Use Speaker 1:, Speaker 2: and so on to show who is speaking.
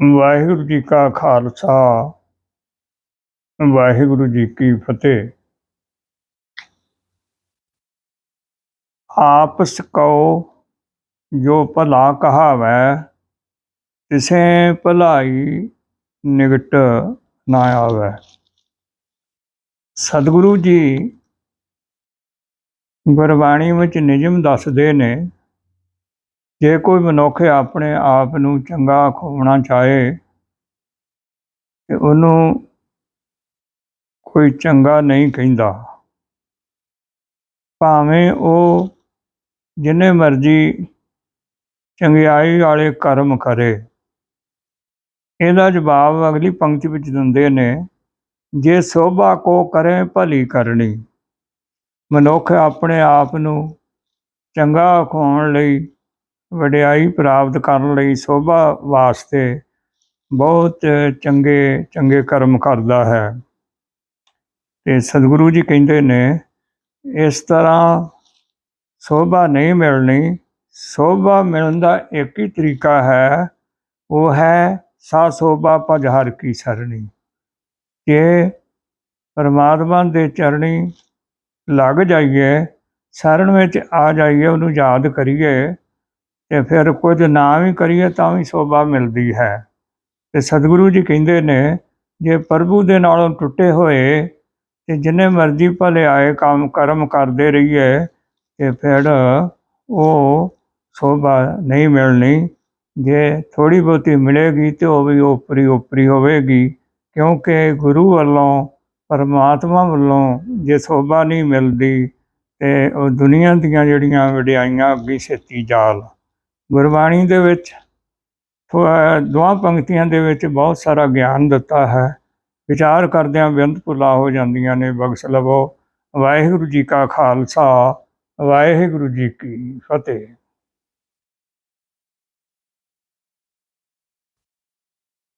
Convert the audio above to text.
Speaker 1: ਵਾਹਿਗੁਰੂ ਜੀ ਕਾ ਖਾਲਸਾ। ਵਾਹਿਗੁਰੂ ਜੀ ਕੀ ਫਤਿਹ। ਆਪਸ ਕਉ ਜੋ ਭਲਾ ਕਹਾਵੈ, ਤਿਸੈ ਭਲਾਈ ਨਿਕਟ ਨਾ ਆਵੈ। ਸਤਿਗੁਰੂ ਜੀ ਗੁਰਬਾਣੀ ਵਿੱਚ ਨਿਯਮ ਦੱਸਦੇ ਨੇ ਜੇ ਕੋਈ ਮਨੁੱਖ ਆਪਣੇ ਆਪ ਨੂੰ ਚੰਗਾ ਖੋਣਾ ਚਾਹੇ ਤੇ ਉਹਨੂੰ ਕੋਈ ਚੰਗਾ ਨਹੀਂ ਕਹਿੰਦਾ। ਭਾਵੇਂ ਉਹ ਜਿੰਨੇ ਮਰਜ਼ੀ ਚੰਗਿਆਈ ਵਾਲੇ ਕਰਮ ਕਰੇ। ਇਹਦਾ ਜਵਾਬ ਅਗਲੀ ਪੰਕਤੀ ਵਿੱਚ ਦਿੰਦੇ ਨੇ, ਜੇ ਸੋਭਾ ਕੋ ਕਰੇ ਭਲੀ ਕਰਨੀ। ਮਨੁੱਖ ਆਪਣੇ ਆਪ ਨੂੰ ਚੰਗਾ ਖਵਾਉਣ ਲਈ ਵਡਿਆਈ ਪ੍ਰਾਪਤ ਕਰਨ ਲਈ ਸੋਭਾ ਵਾਸਤੇ ਬਹੁਤ ਚੰਗੇ ਚੰਗੇ ਕਰਮ ਕਰਦਾ ਹੈ। ਤੇ ਸਤਿਗੁਰੂ ਜੀ ਕਹਿੰਦੇ ਨੇ, ਇਸ ਤਰ੍ਹਾਂ ਸੋਭਾ ਨਹੀਂ ਮਿਲਣੀ। ਸੋਭਾ ਮਿਲਣ ਦਾ ਇੱਕ ਹੀ ਤਰੀਕਾ ਹੈ, ਉਹ ਹੈ ਸਾ ਸੋਭਾ ਭਜ ਹਰ ਕੀ ਸਰਣੀ। ਜੇ ਪਰਮਾਤਮਾ ਦੇ ਚਰਣੀ ਲੱਗ ਜਾਈਏ, ਸ਼ਰਨ ਵਿੱਚ ਆ ਜਾਈਏ, ਉਹਨੂੰ ਯਾਦ ਕਰੀਏ ਤੇ ਫਿਰ ਕੁਝ ਨਾ ਵੀ ਕਰੀਏ ਤਾਂ ਵੀ ਸੋਭਾ ਮਿਲਦੀ ਹੈ। ਤੇ ਸਤਿਗੁਰੂ ਜੀ ਕਹਿੰਦੇ ਨੇ, ਜੇ ਪ੍ਰਭੂ ਦੇ ਨਾਲੋਂ ਟੁੱਟੇ ਹੋਏ ਤੇ ਜਿੰਨੇ ਮਰਜ਼ੀ ਭਲੇ ਆਏ ਕੰਮ ਕਰਮ ਕਰਦੇ ਰਹੀਏ ਤੇ ਫਿਰ ਉਹ ਸੋਭਾ ਨਹੀਂ ਮਿਲਣੀ। ਜੇ ਥੋੜੀ ਬਹੁਤੀ ਮਿਲੇਗੀ ਤੇ ਉਹ ਵੀ ਉਪਰੀ ਉਪਰੀ ਹੋਵੇਗੀ, ਕਿਉਂਕਿ ਗੁਰੂ ਵੱਲੋਂ, ਪਰਮਾਤਮਾ ਵੱਲੋਂ ਜੇ ਸੋਭਾ ਨਹੀਂ ਮਿਲਦੀ ਤੇ ਉਹ ਦੁਨੀਆ ਦੀਆਂ ਜਿਹੜੀਆਂ ਵਡਿਆਈਆਂ ਅੱਗੇ ਛੇਤੀ ਜਾਲ। ਗੁਰਬਾਣੀ ਦੇ ਵਿੱਚ, ਥੋ- ਪੰਕਤੀਆਂ ਦੇ ਵਿੱਚ ਬਹੁਤ ਸਾਰਾ ਗਿਆਨ ਦਿੱਤਾ ਹੈ। ਵਿਚਾਰ ਕਰਦਿਆਂ ਬੇਅੰਤ ਭੁਲਾ ਹੋ ਜਾਂਦੀਆਂ ਨੇ, ਬਖਸ਼ ਲਵੋ। ਵਾਹਿਗੁਰੂ ਜੀ ਕਾ ਖਾਲਸਾ, ਵਾਹਿਗੁਰੂ ਜੀ ਕੀ ਫਤਿਹ।